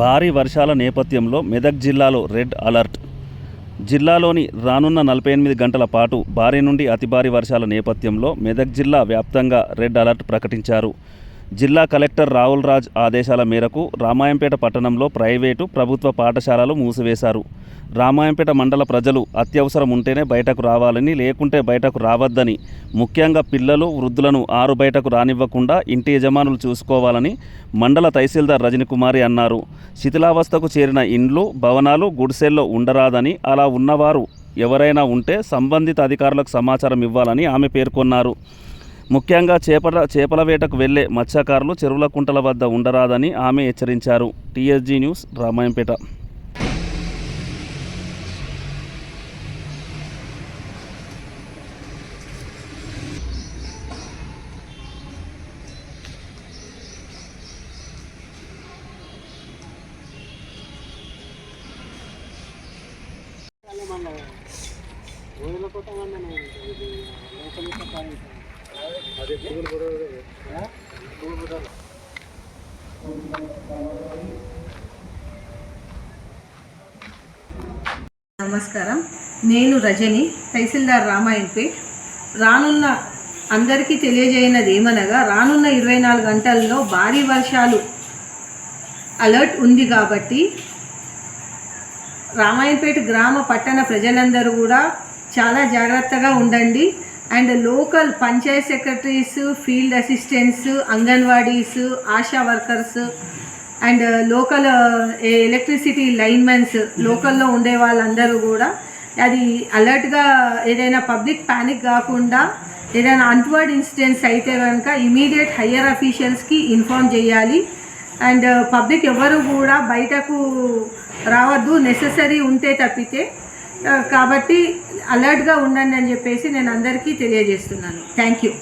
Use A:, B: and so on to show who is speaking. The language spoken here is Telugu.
A: భారీ వర్షాల నేపథ్యంలో మెదక్ జిల్లాలో రెడ్ అలర్ట్. జిల్లాలోని రానున్న నలభై ఎనిమిది గంటల పాటు భారీ నుండి అతి భారీ వర్షాల నేపథ్యంలో మెదక్ జిల్లా వ్యాప్తంగా రెడ్ అలర్ట్ ప్రకటించారు. జిల్లా కలెక్టర్ రావుల్ రాజ్ ఆదేశాల మేరకు రామాయంపేట పట్టణంలో ప్రైవేటు ప్రభుత్వ పాఠశాలలు మూసివేశారు. రామాయంపేట మండల ప్రజలు అత్యవసరం ఉంటేనే బయటకు రావాలని లేకుంటే బయటకు రావద్దని ముఖ్యంగా పిల్లలు వృద్ధులను ఆరు బయటకు రానివ్వకుండా ఇంటి యజమానులు చూసుకోవాలని మండల తహసీల్దార్ రజనీకుమారి అన్నారు. శిథిలావస్థకు చేరిన ఇండ్లు భవనాలు గుడిసెల్లో ఉండరాదని అలా ఉన్నవారు ఎవరైనా ఉంటే సంబంధిత అధికారులకు సమాచారం ఇవ్వాలని ఆమె పేర్కొన్నారు. ముఖ్యంగా చేపల చేపల వేటకు వెళ్ళే మత్స్యకారులు చెరువుల కుంటల వద్ద ఉండరాదని ఆమె హెచ్చరించారు. TSG news Ramayampet.
B: నమస్కారం. నేను రజని తహసీల్దార్ రామాయణపేట్ రానున్న అందరికీ తెలియజేయనది ఏమనగా రానున్న ఇరవై నాలుగు గంటల్లో భారీ వర్షాలు అలర్ట్ ఉంది కాబట్టి రామాయణపేట గ్రామ పట్టణ ప్రజలందరూ కూడా చాలా జాగ్రత్తగా ఉండండి. And local panchayat secretaries field assistants anganwadis Asha workers and local electricity linemens లోకల్లో ఉండే వాళ్ళందరూ కూడా అది అలర్ట్గా ఏదైనా పబ్లిక్ ప్యానిక్ కాకుండా ఏదైనా అన్వర్డ్ ఇన్సిడెంట్స్ అయితే కనుక ఇమీడియట్ హయ్యర్ అఫీషియల్స్కి ఇన్ఫామ్ చేయాలి. అండ్ పబ్లిక్ ఎవరు కూడా బయటకు రావద్దు నెససరీ ఉంటే తప్పితే. కాబట్టి అలర్ట్గా ఉండండి అని చెప్పేసి నేను అందరికీ తెలియజేస్తున్నాను. Thank you